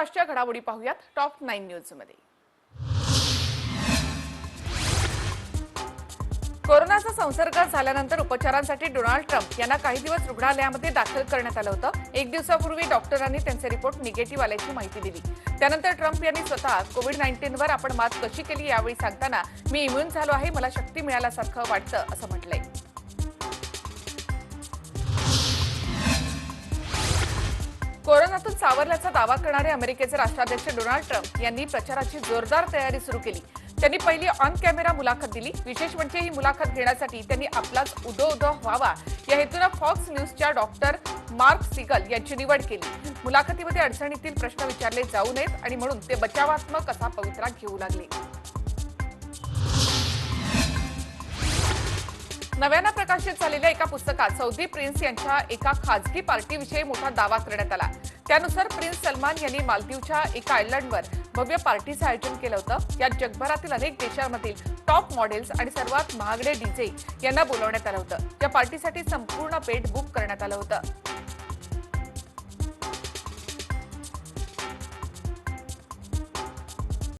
आंतरराष्ट्रीय घडामोडी पाहूयात. टॉप नाईन न्यूजमध्ये. कोरोनाचा संसर्ग झाल्यानंतर उपचारांसाठी डोनाल्ड ट्रम्प यांना काही दिवस रुग्णालयामध्ये दाखल करण्यात आलं होतं. एक दिवसापूर्वी डॉक्टरांनी त्यांचे रिपोर्ट निगेटिव्ह आल्याची माहिती दिली. त्यानंतर ट्रम्प यांनी स्वतः कोविड नाईन्टीनवर आपण मात कशी केली यावेळी सांगताना मी इम्युन झालो आहे मला शक्ती मिळाल्यासारखं वाटतं असं म्हटलंय. सावरल्याचा दावा करणारे अमेरिकेचे राष्ट्राध्यक्ष डोनाल्ड ट्रम्प यांनी प्रचाराची जोरदार तयारी सुरू केली. त्यांनी पहिली ऑन कॅमेरा मुलाखत दिली. विशेष म्हणजे ही मुलाखत घेण्यासाठी त्यांनी आपलाच उदो उदो व्हावा. या हेतूनं फॉक्स न्यूजच्या डॉक्टर मार्क सिगल यांची निवड केली. मुलाखतीमध्ये अडचणीतील प्रश्न विचारले जाऊ नयेत आणि म्हणून ते बचावात्मक असा पवित्रा घेऊ लागले. नव्यानं प्रकाशित झालेल्या एका पुस्तकात सौदी प्रिन्स यांच्या एका खाजगी पार्टीविषयी मोठा दावा करण्यात आला. त्यानुसार प्रिन्स सलमान यांनी मालदीवच्या एका आयलंडवर भव्य पार्टीचं आयोजन केलं होतं. यात जगभरातील अनेक देशांमधील टॉप मॉडेल्स आणि सर्वात महागडे डीजे यांना बोलवण्यात आलं होतं. या पार्टीसाठी संपूर्ण पेट बुक करण्यात आलं होतं.